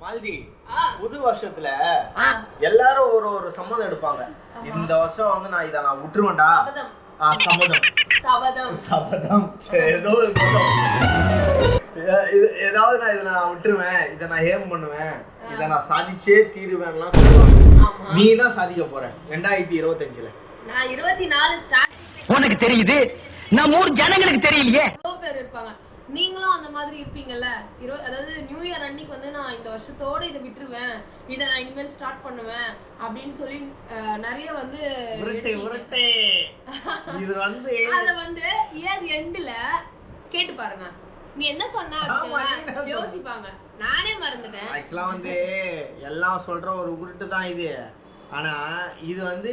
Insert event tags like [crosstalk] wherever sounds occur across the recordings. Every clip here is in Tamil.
மால்தி ஆ. புது வருஷத்துல எல்லாரும் ஒரு ஒரு சம்மதம் எடுப்பாங்க. இந்த வருஷம் வந்து நான் இதை நான் விட்டுருவேன்டா. சம்மதம். சபதம் சபதம் ஏதோ ஏதாவது நான் இதை நான் விட்டுருவேன். இதை நான் ஏம் பண்ணுவேன். இதை நான் சாதிச்சே தீருவேன்லாம் சொல்லுவாங்க. ஆமா. நீ தான் சாதிக்க போற. ரெண்டாயிரத்தி இருபத்தஞ்சுல. நான் இருபத்தி நாலு ஸ்டார்ட் உனக்கு தெரியுது? நம்ம ஊர் ஜனங்களுக்கு தெரியலையே. எவ்வளோ பேர் இருப்பாங்க? நீங்களும் அந்த மாதிரி இருப்பீங்கல்ல? இரு அதாவது நியூ இயர் அன்னைக்கு வந்து நான் இந்த வருஷத்தோட இதை விட்டுருவேன். இதை நான் இனிமேல் ஸ்டார்ட் பண்ணுவேன் அப்படின்னு சொல்லி நிறைய வந்து இது வந்து [laughs] அத வந்து இயர் எண்டுல கேட்டு பாருங்க. நீ என்ன சொன்ன? யோசிப்பாங்க. நானே மறந்துட்டேன். ஆக்சுவலா வந்து எல்லாம் சொல்ற ஒரு உருட்டு தான் இது. ஆனா இது வந்து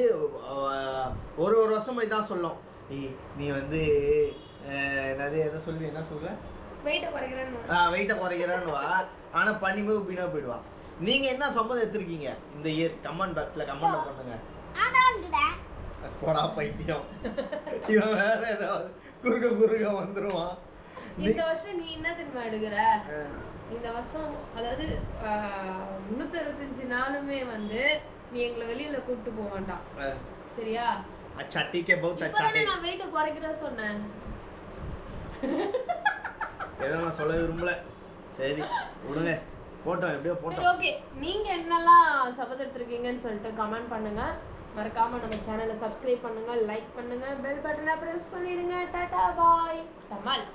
ஒரு ஒரு வருஷம் போய் தான் சொல்லும். நீ நீ வந்து என்னது எதை சொல்லி என்ன சொல்ல? வெயிட்டை குறைக்கிறேன்னு ஆ வெயிட்டை குறைக்கிறேன்னுவா ஆனால் பண்ணிமே வீணாக போயிடுவா நீங்கள் என்ன சம்மதம் எடுத்துருக்கீங்க? இந்த இயர் கமெண்ட் பாக்ஸில் கமெண்ட் பண்ணுங்க. போடா பைத்தியம். இவன் வேற ஏதாவது குறுக்க குறுக்க வந்துருவான். இந்த வருஷம் நீ என்ன தெரியுமா எடுக்கிற? இந்த வருஷம் அதாவது முன்னூத்தி அறுபத்தஞ்சு நாளுமே வந்து நீ எங்களை வெளியில கூப்பிட்டு போக வேண்டாம். சரியா? சட்டிக்கு நான் வெயிட்ட குறைக்கிற சொன்னேன். எதுவும் நான் சொல்ல விரும்பல. சரி விடுங்க. போட்டோம் எப்படியோ சரி போட்டோம். ஓகே நீங்க என்னெல்லாம் சபதம் எடுத்திருக்கீங்கன்னு சொல்லிட்டு கமெண்ட் பண்ணுங்க. மறக்காம நம்ம சேனலை சப்ஸ்கிரைப் பண்ணுங்க லைக் பண்ணுங்க பெல் பட்டனை பிரஸ் பண்ணிடுங்க. டாடா பாய் தமால்